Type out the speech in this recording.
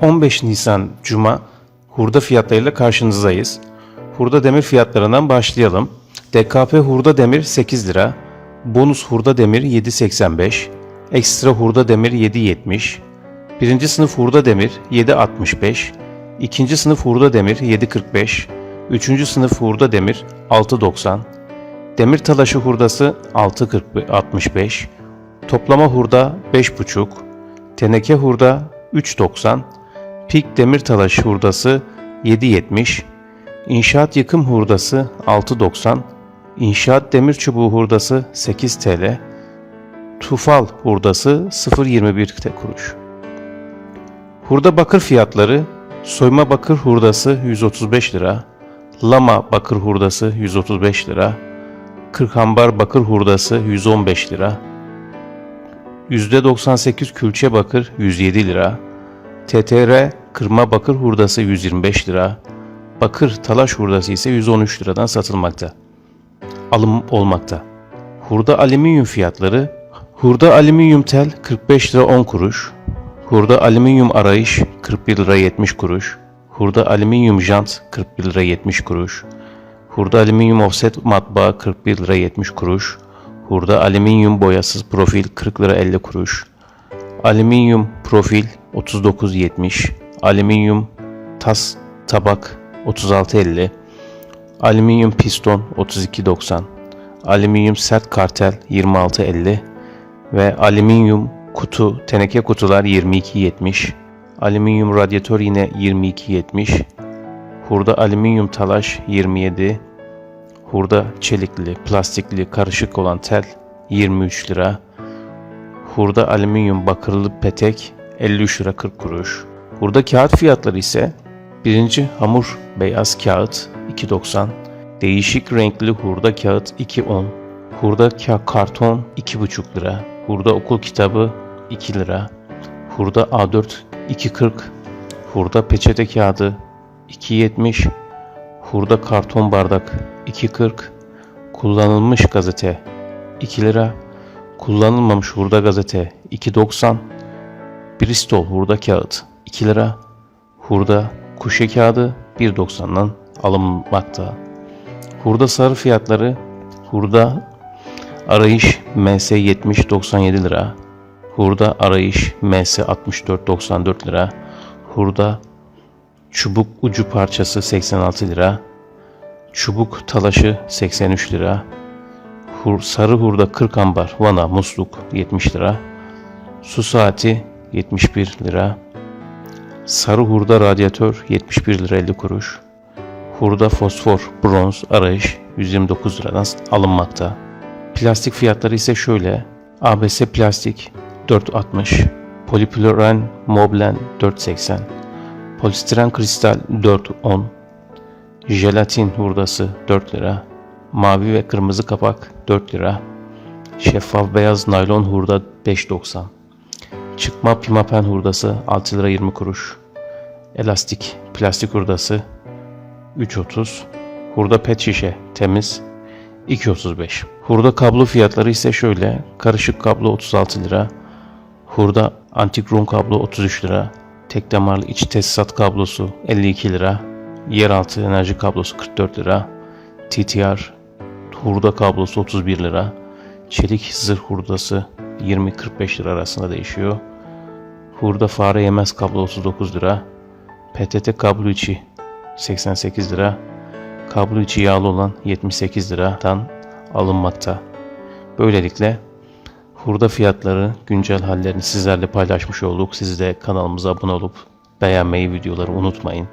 15 Nisan Cuma hurda fiyatlarıyla karşınızdayız. Hurda demir fiyatlarından başlayalım. DKP hurda demir 8 lira, bonus hurda demir 7.85, ekstra hurda demir 7.70, birinci sınıf hurda demir 7.65, ikinci sınıf hurda demir 7.45, üçüncü sınıf hurda demir 6.90, demir talaşı hurdası 6.65, toplama hurda 5.5, teneke hurda 3.90, pik demir talaş hurdası 7.70, inşaat yıkım hurdası 6.90, inşaat demir çubuğu hurdası 8 TL, tufal hurdası 0.21 te- kuruş. Hurda bakır fiyatları soyma bakır hurdası 135 lira, lama bakır hurdası 135 lira, kırkambar bakır hurdası 115 lira, %98 külçe bakır 107 lira, TTR kırma bakır hurdası 125 lira, bakır talaş hurdası ise 113 liradan satılmakta. Alım olmakta. Hurda alüminyum fiyatları Hurda alüminyum tel 45 lira 10 kuruş, hurda alüminyum arayış 41 lira 70 kuruş, hurda alüminyum jant 41 lira 70 kuruş, hurda alüminyum offset matbaa 41 lira 70 kuruş, hurda alüminyum boyasız profil 40 lira 50 kuruş, alüminyum profil 39.70, alüminyum tas tabak 36.50, alüminyum piston 32.90, alüminyum sert kartel 26.50 ve alüminyum kutu teneke kutular 22.70, alüminyum radyatör yine 22.70, hurda alüminyum talaş 27, hurda çelikli, plastikli karışık olan tel 23 lira, Hurda alüminyum bakırlı petek 53 lira 40 kuruş. Hurda kağıt fiyatları ise birinci hamur beyaz kağıt 2.90, değişik renkli hurda kağıt 2.10, hurda ka- karton 2.5 lira, hurda okul kitabı 2 lira, hurda A4 2.40, hurda peçete kağıdı 2.70, hurda karton bardak 2.40, kullanılmış gazete 2 lira, Kullanılmamış hurda gazete 2.90 Bristol hurda kağıt 2 lira Hurda kuşe kağıdı 1.90'dan alınmakta. Hurda sarı fiyatları Hurda arayış MS 70.97 lira Hurda arayış MS 64.94 lira Hurda çubuk ucu parçası 86 lira Çubuk talaşı 83 lira Hur, sarı hurda 40 ambar, vana, musluk 70 lira. Su saati 71 lira. Sarı hurda radyatör 71 lira 50 kuruş. Hurda fosfor, bronz, arayış 129 liradan alınmakta. Plastik fiyatları ise şöyle. ABS plastik 4.60, poliploren moblen 4.80, polistiren kristal 4.10, jelatin hurdası 4 lira, Mavi ve kırmızı kapak 4 lira. Şeffaf beyaz naylon hurda 5.90. Çıkma pimapen hurdası 6 lira 20 kuruş. Elastik plastik hurdası 3.30. Hurda pet şişe temiz 2.35. Hurda kablo fiyatları ise şöyle. Karışık kablo 36 lira. Hurda antik rum kablo 33 lira. Tek damarlı iç tesisat kablosu 52 lira. Yeraltı enerji kablosu 44 lira. TTR hurda kablosu 31 lira. Çelik zırh hurdası 20-45 lira arasında değişiyor. Hurda fare yemez kablo 39 lira. PTT kablo içi 88 lira. Kablo içi yağlı olan 78 liradan alınmakta. Böylelikle hurda fiyatları güncel hallerini sizlerle paylaşmış olduk. Siz de kanalımıza abone olup beğenmeyi, videoları unutmayın.